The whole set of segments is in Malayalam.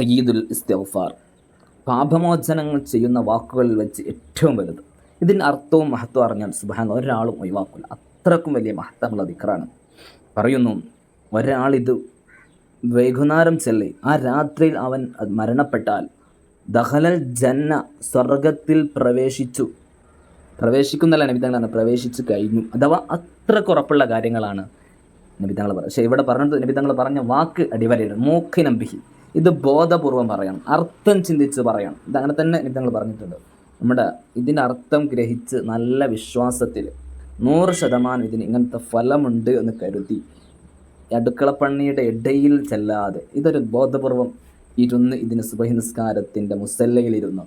സയ്യിദുൽ ഇസ്തിഗ്ഫാർ. പാപമോചനങ്ങൾ ചെയ്യുന്ന വാക്കുകളിൽ വെച്ച് ഏറ്റവും വലുത്. ഇതിന്റെ അർത്ഥവും മഹത്വം അറിഞ്ഞാൽ സുബാൻ ഒരാളും ഒഴിവാക്കില്ല അത്രക്കും വലിയ മഹത്വമുള്ള ദിക്കറാണ് പറയുന്നു ഒരാളിത് വൈകുന്നേരം ചെല്ലി ആ രാത്രിയിൽ അവൻ മരണപ്പെട്ടാൽ ദഹലൽ ജന്ന സ്വർഗത്തിൽ പ്രവേശിച്ചു. പ്രവേശിക്കുന്നല്ല നബിതങ്ങളാണ് പ്രവേശിച്ചു കഴിഞ്ഞു. അഥവാ അത്ര ഉറപ്പുള്ള കാര്യങ്ങളാണ് നബിതങ്ങൾ പക്ഷേ ഇവിടെ പറഞ്ഞത് നബിതങ്ങൾ പറഞ്ഞ വാക്ക് അടിവരയില്ല മൂക്കിനമ്പിഹി ഇത് ബോധപൂർവം പറയണം. അർത്ഥം ചിന്തിച്ച് പറയണം. ഇതങ്ങനെ തന്നെ ഞങ്ങൾ പറഞ്ഞിട്ടുണ്ട്. നമ്മുടെ ഇതിന്റെ അർത്ഥം ഗ്രഹിച്ച് നല്ല വിശ്വാസത്തിൽ നൂറ് ശതമാനം ഇതിന് ഇങ്ങനത്തെ ഫലമുണ്ട് എന്ന് കരുതി അടുക്കളപ്പണ്ണിയുടെ ഇടയിൽ ചെല്ലാതെ ഇതൊരു ബോധപൂർവം ഇരുന്ന് ഇതിന് സുബഹി നിസ്കാരത്തിന്റെ മുസല്ലയിലിരുന്നു.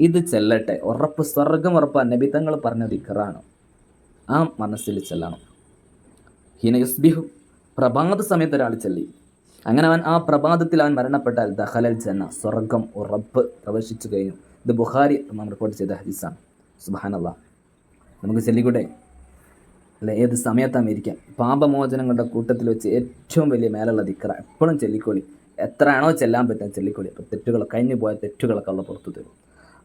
ഇത് ചെല്ലട്ടെ. ഉറപ്പ് സ്വർഗം ഉറപ്പ്. നബിതങ്ങൾ പറഞ്ഞ ദിക്കറാണ് ആ മനസ്സിൽ ചെല്ലണം. ഹിനയുസ്ബിഹു പ്രഭാത സമയത്ത് ഒരാൾ ചെല്ലി. അങ്ങനെ അവൻ ആ പ്രഭാതത്തിൽ അവൻ മരണപ്പെട്ടാൽ ദഹലൽ ജന്ന സ്വർഗം ഉറപ്പ് പ്രവേശിച്ചു കഴിഞ്ഞു. ഇത് ബുഹാരി നാം റിപ്പോർട്ട് ചെയ്ത ഹദീസാണ്. സുബാനല്ല നമുക്ക് ചെല്ലിക്കൂടെ? അല്ല ഏത് സമയത്താണ് ഇരിക്കാം പാപമോചനങ്ങളുടെ കൂട്ടത്തിൽ വെച്ച് ഏറ്റവും വലിയ മേലുള്ള ദിക്കറ എപ്പോഴും ചെല്ലിക്കോളി. എത്രയാണോ ചെല്ലാൻ പറ്റുന്ന ചെല്ലിക്കോളി. അപ്പോൾ തെറ്റുകൾ കഴിഞ്ഞു പോയ തെറ്റുകളൊക്കെ ഉള്ള പുറത്തു തരും.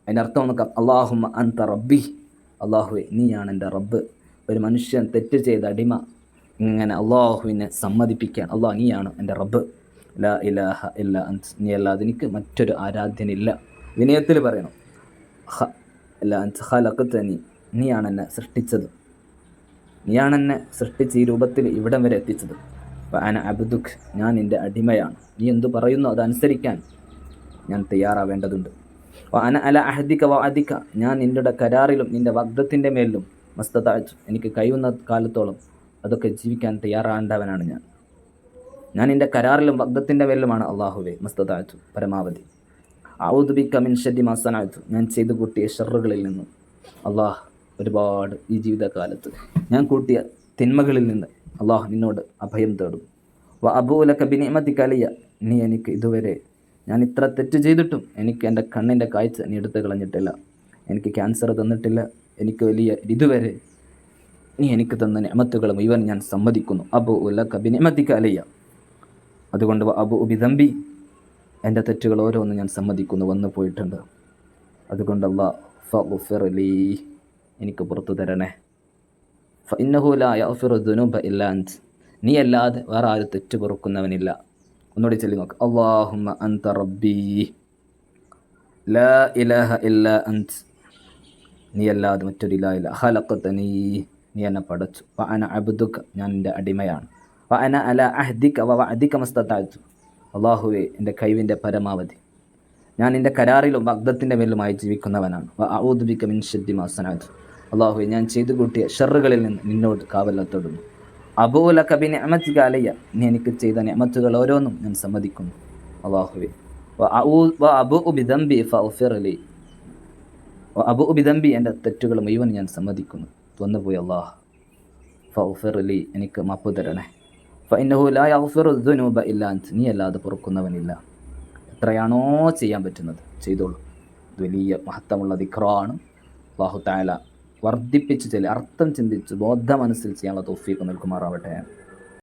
അതിന്റെ അർത്ഥം നമുക്ക് അള്ളാഹുമ്മ അന്ത റബ്ബി. അള്ളാഹുവെ നീയാണ് എന്റെ റബ്ബ്. ഒരു മനുഷ്യൻ തെറ്റ് ചെയ്ത അടിമ ഇങ്ങനെ അള്ളാഹുവിനെ സമ്മതിപ്പിക്കാൻ അള്ളാഹ് നീയാണ് എന്റെ റബ്ബ്. ലാ ഇലാഹ ഇല്ല നീ അല്ലാതെ എനിക്ക് മറ്റൊരു ആരാധ്യനില്ല. വിനയത്തിൽ പറയണം. ഹ ഇല്ല അന്ത് നീ നീയാണ് എന്നെ സൃഷ്ടിച്ചത്. നീയാണ് എന്നെ സൃഷ്ടിച്ച് ഈ രൂപത്തിൽ ഇവിടം വരെ എത്തിച്ചത്. അന അബ്ദുഖ് ഞാൻ എന്റെ അടിമയാണ്. നീ എന്തു പറയുന്നു അതനുസരിക്കാൻ ഞാൻ തയ്യാറാവേണ്ടതുണ്ട്. അന അല അഹദിക്ക വാദിക്ക ഞാൻ നിന്റെ കരാറിലും നിന്റെ വഗ്ദത്തിന്റെ മേലിലും മസ്തതാഴ്ച എനിക്ക് കഴിയുന്ന കാലത്തോളം അതൊക്കെ ജീവിക്കാൻ തയ്യാറാണ്ടവനാണ് ഞാൻ. ഞാൻ എന്റെ കരാറിലും വഗ്ദത്തിന്റെ മേലിലുമാണ് അള്ളാഹുവെ മസ്തതാച്ചു പരമാവധി. ഔദുബിക്ക മിൻ ഷദ്ദി മാസനാച്ചു ഞാൻ ചെയ്തു കൂട്ടിയ ഷെറുകളിൽ നിന്നും അള്ളാഹ് ഒരുപാട് ഈ ജീവിതകാലത്ത് ഞാൻ കൂട്ടിയ തിന്മകളിൽ നിന്ന് അള്ളാഹ് നിന്നോട് അഭയം തേടും. വ അബൂലക്ക ബിനിമതി കലിയ നീ എനിക്ക് ഇതുവരെ ഞാൻ ഇത്ര തെറ്റ് ചെയ്തിട്ടും എനിക്ക് എന്റെ കണ്ണിന്റെ കാഴ്ച നീ എടുത്ത് കളഞ്ഞിട്ടില്ല. എനിക്ക് ക്യാൻസർ തന്നിട്ടില്ല. എനിക്ക് വലിയ ഇതുവരെ നീ എനിക്ക് തന്ന നിയമത്തുകളും ഇവൻ ഞാൻ സമ്മതിക്കുന്നു. അബു ഉലക്ക ബിനിമതി അലയ്യ. അതുകൊണ്ട് അബു ഉബിതമ്പി എന്റെ തെറ്റുകൾ ഓരോന്നും ഞാൻ സമ്മതിക്കുന്നു. വന്നു പോയിട്ടുണ്ട്. അതുകൊണ്ടല്ല ഫുഫിറലി ഫിറലി എനിക്ക് പുറത്തു തരണേ. ഫഇന്നഹുലാഫിറുദ്ദുനൂബ ഇല്ലാൻസ് നീ അല്ലാതെ വേറെ ആരും തെറ്റ് പൊറുക്കുന്നവനില്ല. ഒന്നുകൂടി ചൊല്ലി നോക്ക്. അള്ളാഹുമ അന്ത റബ്ബി. ലാ ഇലാഹ ഇല്ല അൻസ് നീ അല്ലാതെ മറ്റൊരു ഇലാ ഇല്ല ഹലക്കത്ത് നീ എന്നെ പഠിച്ചു. വ അന അബ്ദുക്ക ഞാൻ എന്റെ അടിമയാണ്. വ അന അല അഹദിക്ക വ അധിക മസ്തത്താഴ്ത്തു അള്ളാഹുവെ എന്റെ കഴിവിന്റെ പരമാവധി. ഞാൻ എന്റെ കരാറിലും വഗ്ദത്തിന്റെ മേലുമായി ജീവിക്കുന്നവനാണ്. വ ഔദ്ബിക്ക മിൻ ഷദ്ദി മാസനാജ് അള്ളാഹുവെ ഞാൻ ചെയ്തു കൂട്ടിയ ഷെറുകളിൽ നിന്ന് നിന്നോട് കാവലത്തോടുന്നു അബൂല കബിനെ അമത്തിക അലയ്യ നീ എനിക്ക് ചെയ്ത നിയമത്തുകൾ ഓരോന്നും ഞാൻ സമ്മതിക്കുന്നു. അള്ളാഹുവെ അബൂ ഉബിദംബി ഫിറലി അബു ഉബിദംബി എന്റെ തെറ്റുകൾ മുഴുവൻ ഞാൻ സമ്മതിക്കുന്നു. വന്നുപോയി അള്ളാഹ്. ഫിറലി എനിക്ക് മാപ്പ് തരണേ. ഫൈനഹു ലാ യഗ്ഫിറു ദുനൂബ ഇല്ലാ അൻത്. നീ അല്ലാതെ പൊറുക്കുന്നവനില്ല. എത്രയാണോ ചെയ്യാൻ പറ്റുന്നത് ചെയ്തോളൂ. വലിയ മഹത്വമുള്ള ദിക്റാണ്. അള്ളാഹു താല വർദ്ധിപ്പിച്ച് ചെല്ലി അർത്ഥം ചിന്തിച്ച് ബോധ മനസ്സിൽ ചെയ്യാനുള്ള തോഫീക്ക് നൽകുമാറാവട്ടെ.